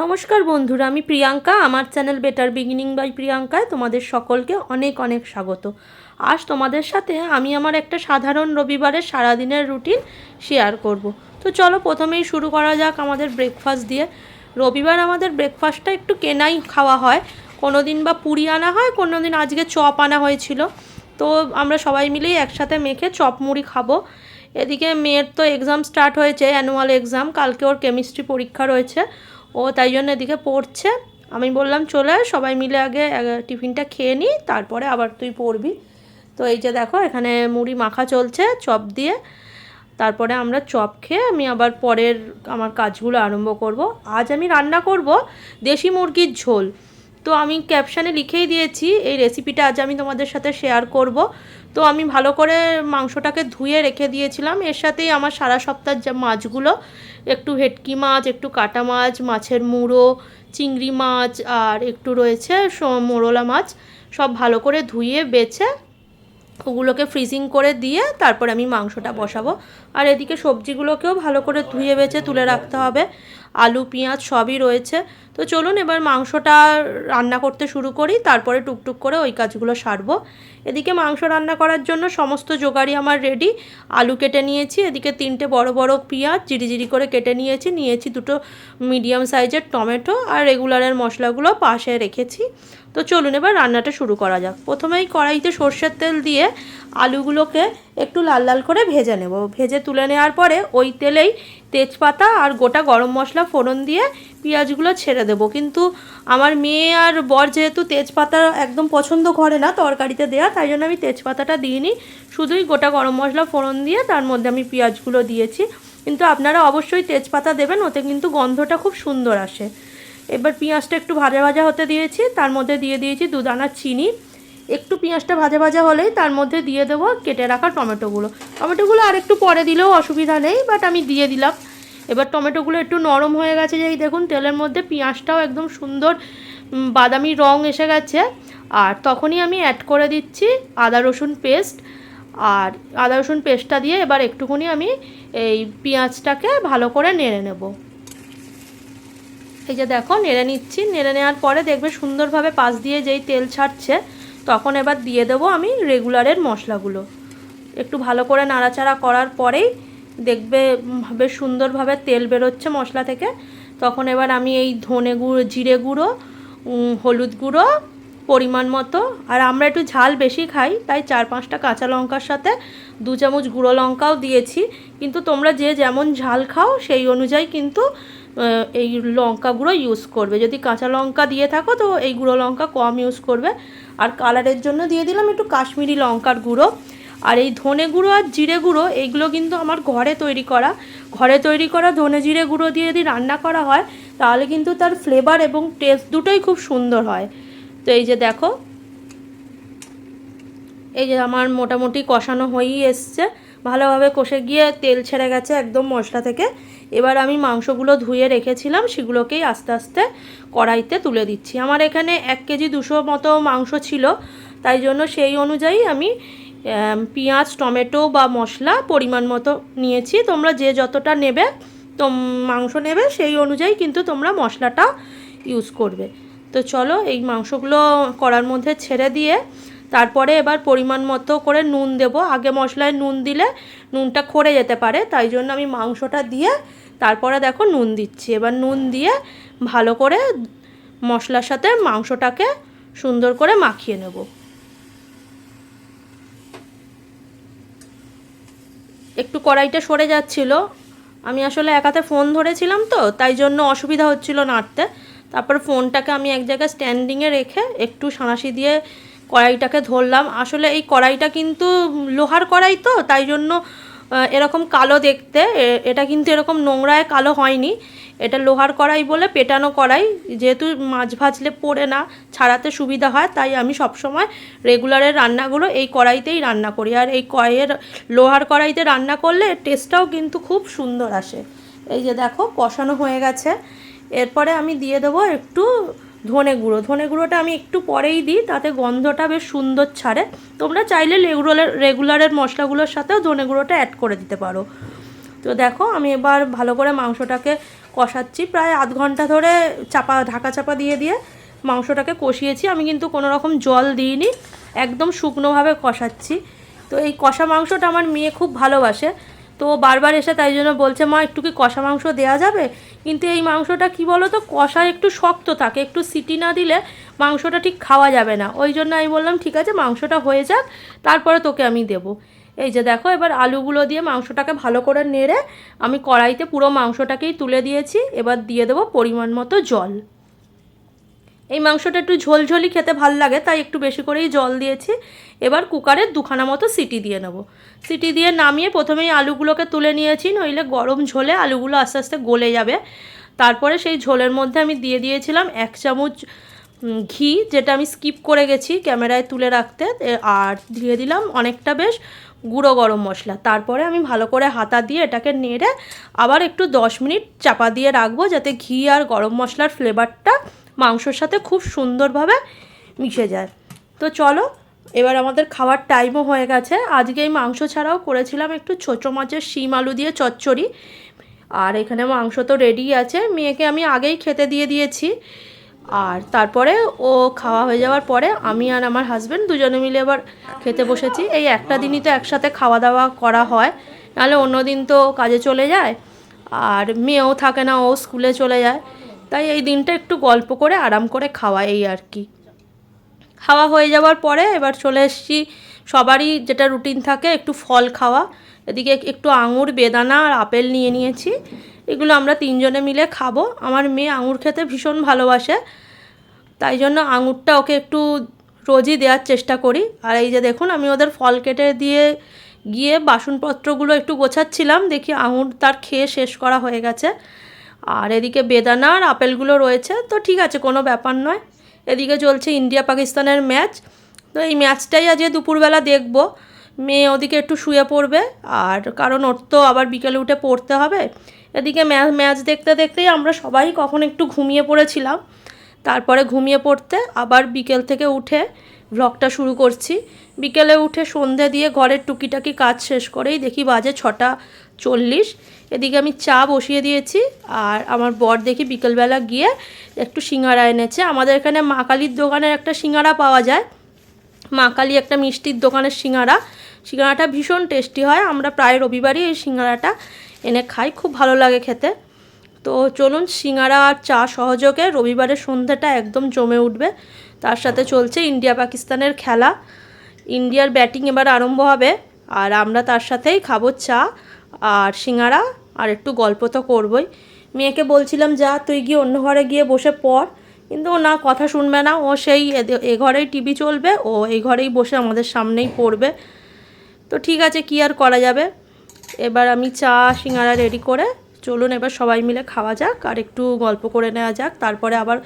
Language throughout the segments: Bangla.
নমস্কার বন্ধুরা, আমি প্রিয়াঙ্কা, আমার চ্যানেল বেটার বিগিনিং বাই প্রিয়াঙ্কায় তোমাদের সকলকে অনেক অনেক স্বাগত। আজ তোমাদের সাথে আমি আমার একটা সাধারণ রবিবারের সারাদিনের রুটিন শেয়ার করব। তো চলো প্রথমেই শুরু করা যাক আমাদের ব্রেকফাস্ট দিয়ে। রবিবার আমাদের ব্রেকফাস্টটা একটু কেনাই খাওয়া হয়। কোনো দিন বা পুরি আনা হয় কোনো দিন আজকে চপ আনা হয়েছিল। তো আমরা সবাই মিলেই একসাথে মেখে চপ মুড়ি খাব। এদিকে মেয়ের তো এক্সাম স্টার্ট হয়েছে অ্যানুয়াল এক্সাম কালকে ওর কেমিস্ট্রি পরীক্ষা রয়েছে। ও তাই জন্য এদিকে পড়ছে। আমি বললাম, চলে সবাই মিলে আগে টিফিনটা খেয়ে নিই তারপরে আবার তুই পড়বি। তো এই যে দেখো, এখানে মুড়ি মাখা চলছে চপ দিয়ে। তারপরে আমরা চপ খেয়ে আমি আবার পরের আমার কাজগুলো আরম্ভ করব। আজ আমি রান্না করব দেশি মুরগির ঝোল। তো আমি ক্যাপশানে লিখেই দিয়েছি, এই রেসিপিটা আজ আমি তোমাদের সাথে শেয়ার করব। তো আমি ভালো করে মাংসটাকে ধুয়ে রেখে দিয়েছিলাম। এর সাথেই আমার সারা সপ্তাহের যে মাছগুলো, একটু ভেটকি মাছ, একটু কাটা মাছ, মাছের মুড়ো, চিংড়ি মাছ, আর একটু রয়েছে মোরলা মাছ, সব ভালো করে ধুয়ে বেছে ওগুলোকে ফ্রিজিং করে দিয়ে তারপর আমি মাংসটা বসাবো। আর এদিকে সবজিগুলোকেও ভালো করে ধুয়ে বেছে তুলে রাখতে হবে। আলু, পেঁয়াজ সবই রয়েছে। তো চলুন এবার মাংসটা রান্না করতে শুরু করি, তারপরে টুকটুক করে ওই কাজগুলো সারবো। এদিকে মাংস রান্না করার জন্য সমস্ত জোগাড়ি আমার রেডি আলু কেটে নিয়েছি, এদিকে তিনটে বড় বড় পেঁয়াজ জিরি জিরি করে কেটে নিয়েছি নিয়েছি দুটো মিডিয়াম সাইজের টমেটো আর রেগুলারের মশলাগুলো পাশে রেখেছি। তো চলুন এবার রান্নাটা শুরু করা যাক। প্রথমেই কড়াইতে সর্ষের তেল দিয়ে আলুগুলোকে একটু লাল লাল করে ভেজে নেব। ভেজে তুলে নেওয়ার পরে ওই তেলেই তেজপাতা আর গোটা গরম মশলা ফোড়ন দিয়ে পেঁয়াজগুলো ছেড়ে দেবো। কিন্তু আমার মেয়ে আর বর যেহেতু তেজপাতা একদম পছন্দ করে না তরকারিতে দেওয়া তাই জন্য আমি তেজপাতাটা দিইনি। শুধুই গোটা গরম মশলা ফোড়ন দিয়ে তার মধ্যে আমি পেঁয়াজগুলো দিয়েছি। কিন্তু আপনারা অবশ্যই তেজপাতা দেবেন, ওতে কিন্তু গন্ধটা খুব সুন্দর আসে। এবার পেঁয়াজটা একটু ভাজা ভাজা হতে দিয়েছি, তার মধ্যে দিয়ে দিয়েছি দু দানা চিনি। একটু পেঁয়াজটা ভাজা ভাজা হলেই তার মধ্যে দিয়ে দেবো কেটে রাখা টমেটোগুলো। টমেটোগুলো আর একটু পরে দিলেও অসুবিধা নেই বাট আমি দিয়ে দিলাম। এবার টমেটোগুলো একটু নরম হয়ে গেছে, যেই দেখুন তেলের মধ্যে পেঁয়াজটাও একদম সুন্দর বাদামি রং এসে গেছে। আর তখনই আমি অ্যাড করে দিচ্ছি আদা রসুন পেস্ট আর আদা রসুন পেস্টটা দিয়ে এবার একটুখানি আমি এই পেঁয়াজটাকে ভালো করে নেড়ে নেব। এই যে দেখো, নেড়ে নিচ্ছি। নেড়ে নেওয়ার পরে দেখবে সুন্দরভাবে পাশ দিয়ে যেই তেল ছাড়ছে তখন এবার দিয়ে দেবো আমি রেগুলারের মশলাগুলো। একটু ভালো করে নাড়াচাড়া করার পরেই দেখবে বেশ সুন্দরভাবে তেল বেরোচ্ছে মশলা থেকে। তখন এবার আমি এই ধনে গুঁড়ো, জিরে গুঁড়ো হলুদ গুঁড়ো পরিমাণ মতো। আর আমরা একটু ঝাল বেশি খাই, তাই চার পাঁচটা কাঁচা লঙ্কার সাথে দু চামচ গুঁড়ো লঙ্কাও দিয়েছি। কিন্তু তোমরা যে যেমন ঝাল খাও, সেই অনুযায়ী কিন্তু এই লঙ্কা গুঁড়ো ইউজ করবে। যদি কাঁচা লঙ্কা দিয়ে থাকো, তো এই গুঁড়ো লঙ্কা কম ইউজ করবে। আর কালারের জন্য দিয়ে দিলাম একটু কাশ্মীরি লঙ্কার গুঁড়ো। আর এই ধনে গুঁড়ো আর জিরে গুঁড়ো, এইগুলো কিন্তু আমার ঘরে তৈরি করা। ঘরে তৈরি করা ধনে জিরে গুঁড়ো দিয়ে যদি রান্না করা হয়, তাহলে কিন্তু তার ফ্লেভার এবং টেস্ট দুটোই খুব সুন্দর হয়। তো এই যে দেখো, এই যে আমার মোটামুটি কষানো হয়েই এসছে। ভালোভাবে কষে গিয়ে তেল ছেড়ে গেছে একদম মশলা থেকে। এবার আমি মাংসগুলো ধুয়ে রেখেছিলাম, সেগুলোকেই আস্তে আস্তে কড়াইতে তুলে দিচ্ছি। আমার এখানে এক কেজি দুশো মতো মাংস ছিল, তাই জন্য সেই অনুযায়ী আমি পেঁয়াজ, টমেটো বা মশলা পরিমাণ মতো নিয়েছি। তোমরা যে যতটা নেবে তো মাংস নেবে, সেই অনুযায়ী কিন্তু তোমরা মশলাটা ইউজ করবে। তো চলো এই মাংসগুলো করার মধ্যে ছেড়ে দিয়ে তারপরে এবার পরিমাণ মতো করে নুন দেব। আগে মশলায় নুন দিলে নুনটা খড়ে যেতে পারে, তাই জন্য আমি মাংসটা দিয়ে তারপরে দেখো নুন দিচ্ছি। এবার নুন দিয়ে ভালো করে মশলার সাথে মাংসটাকে সুন্দর করে মাখিয়ে নেব। একটু কড়াইটা সরে যাচ্ছিল। আমি আসলে একাতে ফোন ধরেছিলাম তো, তাই জন্য অসুবিধা হচ্ছিল নাড়তে। তারপর ফোনটাকে আমি এক জায়গায় স্ট্যান্ডিংয়ে রেখে একটু সাঁড়াশি দিয়ে কড়াইটাকে ধরলাম। আসলে এই কড়াইটা কিন্তু লোহার কড়াই তো, তাই জন্য এরকম কালো দেখতে। এটা কিন্তু এরকম নোংরায় কালো হয়নি। এটা লোহার কড়াই বলে পেটানো কড়াই। যেহেতু মাছ ভাজলে পড়ে না, ছাড়াতে সুবিধা হয়, তাই আমি সবসময় রেগুলারের রান্নাগুলো এই কড়াইতেই রান্না করি। আর এই কড়াইয়ের, লোহার কড়াইতে রান্না করলে টেস্টটাও কিন্তু খুব সুন্দর আসে। এই যে দেখো, কষানো হয়ে গেছে। এরপরে আমি দিয়ে দেবো একটু ধনে গুঁড়ো। ধনে গুঁড়োটা আমি একটু পরেই দিই, তাতে গন্ধটা বেশ সুন্দর ছাড়ে। তোমরা চাইলে রেগুলার রেগুলারের মশলাগুলোর সাথেও ধনে গুঁড়োটা অ্যাড করে দিতে পারো। তো দেখো, আমি এবার ভালো করে মাংসটাকে কষাচ্ছি। প্রায় আধ ঘণ্টা ধরে চাপা, ঢাকা চাপা দিয়ে দিয়ে মাংসটাকে কষিয়েছি। আমি কিন্তু কোনো রকম জল দিইনি, একদম শুকনোভাবে কষাচ্ছি। তো এই কষা মাংসটা আমার মেয়ে খুব ভালোবাসে। তো বারবার এসে তাই জন্য বলছে, মা, একটু কি কষা মাংস দেওয়া যাবে? কিন্তু এই মাংসটা কি বলো তো কষা একটু শক্ত থাকে, একটু সিটি না দিলে মাংসটা ঠিক খাওয়া যাবে না। ওই জন্য আমি বললাম, ঠিক আছে, মাংসটা হয়ে যাক, তারপরে তোকে আমি দেবো। এই যে দেখো, এবার আলুগুলো দিয়ে মাংসটাকে ভালো করে নেড়ে আমি কড়াইতে পুরো মাংসটাকেই তুলে দিয়েছি। এবার দিয়ে দেবো পরিমাণ মতো জল। এই মাংসটা একটু ঝোলঝোলি খেতে ভালো লাগে, তাই একটু বেশি করেই জল দিয়েছি। এবার কুকারে দুখানা মতো সিটি দিয়ে নেব। সিটি দিয়ে নামিয়ে প্রথমেই আলুগুলোকে তুলে নিয়েছি, নইলে গরম ঝোলে আলুগুলো আস্তে আস্তে গলে যাবে। তারপরে সেই ঝোলের মধ্যে আমি দিয়ে দিয়েছিলাম এক চামচ ঘি, যেটা আমি স্কিপ করে গেছি ক্যামেরায় তুলে রাখতে। আর দিয়ে দিলাম অনেকটা বেশ গুঁড়ো গরম মশলা। তারপরে আমি ভালো করে হাতা দিয়ে এটাকে নেড়ে আবার একটু দশ মিনিট চাপা দিয়ে রাখব, যাতে ঘি আর গরম মশলার ফ্লেভারটা মাংসর সাথে খুব সুন্দরভাবে মিশে যায়। তো চলো, এবার আমাদের খাওয়ার টাইমও হয়ে গেছে। আজকে এই মাংস ছাড়াও করেছিলাম একটু ছোটো মাছের শিম আলু দিয়ে চচ্চড়ি। আর এখানে মাংস তো রেডি আছে। মেয়েকে আমি আগেই খেতে দিয়ে দিয়েছি। আর তারপরে ও খাওয়া হয়ে যাওয়ার পরে আমি আর আমার হাজব্যান্ড দুজনে মিলে এবার খেতে বসেছি। এই একটা দিনই তো একসাথে খাওয়া দাওয়া করা হয়। নাহলে অন্য দিন তো কাজে চলে যায়। আর মেয়েও থাকে না, ও স্কুলে চলে যায়। তাই এই দিনটা একটু গল্প করে আরাম করে খাওয়া এই আর কি। খাওয়া হয়ে যাওয়ার পরে এবার চলে এসেছি, সবারই যেটা রুটিন থাকে একটু ফল খাওয়া। এদিকে একটু আঙুর, বেদানা আর আপেল নিয়ে নিয়েছি। এগুলো আমরা তিনজনে মিলে খাব। আমার মেয়ে আঙুর খেতে ভীষণ ভালোবাসে, তাই জন্য আঙুরটা ওকে একটু রোজই দেওয়ার চেষ্টা করি। আর এই যে দেখুন, আমি ওদের ফল কেটে দিয়ে গিয়ে বাসনপত্রগুলো একটু গোছাচ্ছিলাম, দেখি আঙুর তার খেয়ে শেষ করা হয়ে গেছে। আর এদিকে বেদানা আর আপেলগুলো রয়েছে, তো ঠিক আছে, কোনো ব্যাপার নয়। এদিকে চলছে ইন্ডিয়া পাকিস্তানের ম্যাচ। তো এই ম্যাচটাই আজ দুপুরবেলা দেখব। মেয়ে ওদিকে একটু শুয়ে পড়বে, আর কারণ ওর তো আবার বিকেলে উঠে পড়তে হবে। এদিকে ম্যাচ দেখতে দেখতেই আমরা সবাই কখন একটু ঘুমিয়ে পড়েছিলাম। তারপরে ঘুমিয়ে পড়তে আবার বিকেল থেকে উঠে ব্লগটা শুরু করছি। বিকেলে উঠে সন্ধে দিয়ে ঘরের টুকিটাকি কাজ শেষ করেই দেখি বাজে ছটা চল্লিশ। এদিকে আমি চা বসিয়ে দিয়েছি আর আমার বর দেখি বিকেলবেলা গিয়ে একটু সিঙ্গারা এনেছে। আমাদের এখানে মা কালীর দোকানের একটা সিঙ্গারা পাওয়া যায়। মা কালী একটা মিষ্টির দোকানের সিঙ্গারা। সিঙ্গারাটা ভীষণ টেস্টি হয়। আমরা প্রায় রবিবারই এই সিঙ্গারাটা এনে খাই। খুব ভালো লাগে খেতে। তো চলুন, সিঙ্গারা আর চা সহযোগে রবিবারের সন্ধ্যাটা একদম জমে উঠবে। তার সাথে চলছে ইন্ডিয়া পাকিস্তানের খেলা। ইন্ডিয়ার ব্যাটিং এবার আরম্ভ হবে, আর আমরা তার সাথেই খাব চা আর সিঙ্গারা, আর একটু গল্প তো করবই। মেয়েকে বলছিলাম, যা, তুই গিয়ে অন্য ঘরে গিয়ে বসে পড়। কিন্তু ও না, কথা শুনবে না। ও সেই এ ঘরেই টিভি চলবে, ও এই ঘরেই বসে আমাদের সামনেই পড়বে। তো ঠিক আছে, কি আর করা যাবে? এবার আমি চা, সিঙ্গারা রেডি করে চলুন এবার সবাই মিলে খাওয়া যাক আর একটু গল্প করে নেওয়া যাক, তারপরে আবার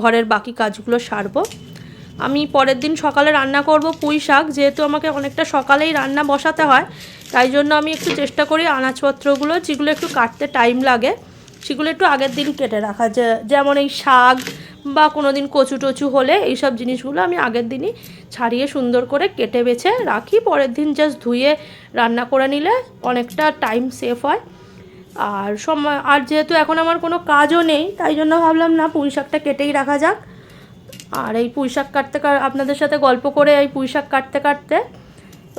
ঘরের বাকি কাজগুলো সারবো। আমি পরের দিন সকালে রান্না করব পুঁই শাক, যেহেতু আমাকে অনেকটা সকালেই রান্না বসাতে হয়, তাই জন্য আমি একটু চেষ্টা করি আনাজপত্রগুলো, যেগুলো একটু কাটতে টাইম লাগে, সেগুলো একটু আগের দিন কেটে রাখা। যেমন এই শাক বা কোনো দিন কচু টচু হলে এইসব জিনিসগুলো আমি আগের দিনই ছাড়িয়ে সুন্দর করে কেটে বেছে রাখি। পরের দিন জাস্ট ধুয়ে রান্না করে নিলে অনেকটা টাইম সেভ হয়। আর সময় আর যেহেতু এখন আমার কোনো কাজও নেই, তাই জন্য ভাবলাম না, পুঁই শাকটা কেটেই রাখা যাক। আর এই পুঁই শাক কাটতে আপনাদের সাথে গল্প করে এই পুঁই শাক কাটতে কাটতে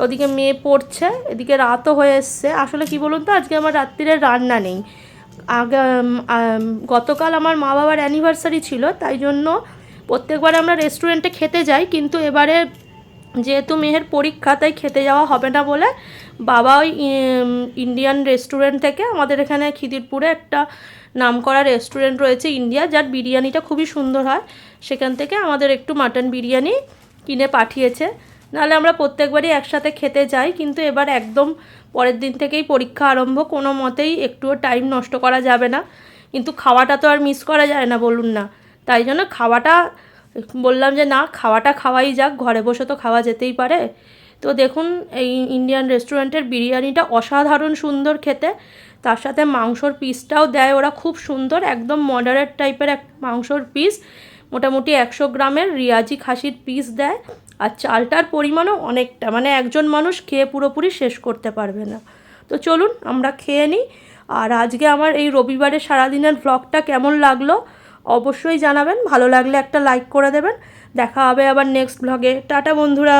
ওদিকে মেয়ে পড়ছে, এদিকে রাতও হয়ে এসছে। আসলে কি বলুন তো, আজকে আমার রাত্রিরে রান্না নেই। আগে গতকাল আমার মা বাবার অ্যানিভার্সারি ছিল, তাই জন্য প্রত্যেকবার আমরা রেস্টুরেন্টে খেতে যাই, কিন্তু এবারে যেহেতু মেয়ের পরীক্ষা তাই খেতে যাওয়া হবে না বলে, বাবা ওই ইন্ডিয়ান রেস্টুরেন্ট থেকে আমাদের এখানে খিদিরপুরে একটা নামকরা রেস্টুরেন্ট রয়েছে ইন্ডিয়া যার বিরিয়ানিটা খুবই সুন্দর হয়। সেখান থেকে আমাদের একটু মাটন বিরিয়ানি কিনে পাঠিয়েছে। নাহলে আমরা প্রত্যেকবারই একসাথে খেতে যাই, কিন্তু এবার একদম পরের দিন থেকেই পরীক্ষা আরম্ভ। কোনো মতেই একটুও টাইম নষ্ট করা যাবে না। কিন্তু খাওয়াটা তো আর মিস করা যায় না, বলুন না। তাই জন্য খাওয়াটা বললাম যে, না, খাওয়াটা খাওয়াই যাক, ঘরে বসে তো খাওয়া যেতেই পারে। তো দেখুন, এই ইন্ডিয়ান রেস্টুরেন্টের বিরিয়ানিটা অসাধারণ সুন্দর খেতে। তার সাথে মাংসর পিসটাও দেয় ওরা, খুব সুন্দর, একদম মডারেট টাইপের এক মাংসর পিস মোটামুটি একশো গ্রামের রিয়াজি খাসির পিস দেয়। আর চালটার পরিমাণও অনেকটা মানে একজন মানুষ খেয়ে পুরোপুরি শেষ করতে পারবে না। তো চলুন, আমরা খেয়ে নিই। আর আজকে আমার এই রবিবারের সারাদিনের ব্লগটা কেমন লাগল? অবশ্যই জানাবেন। ভালো লাগলে একটা লাইক করে দেবেন। দেখা হবে আবার নেক্সট ব্লগে টাটা বন্ধুরা।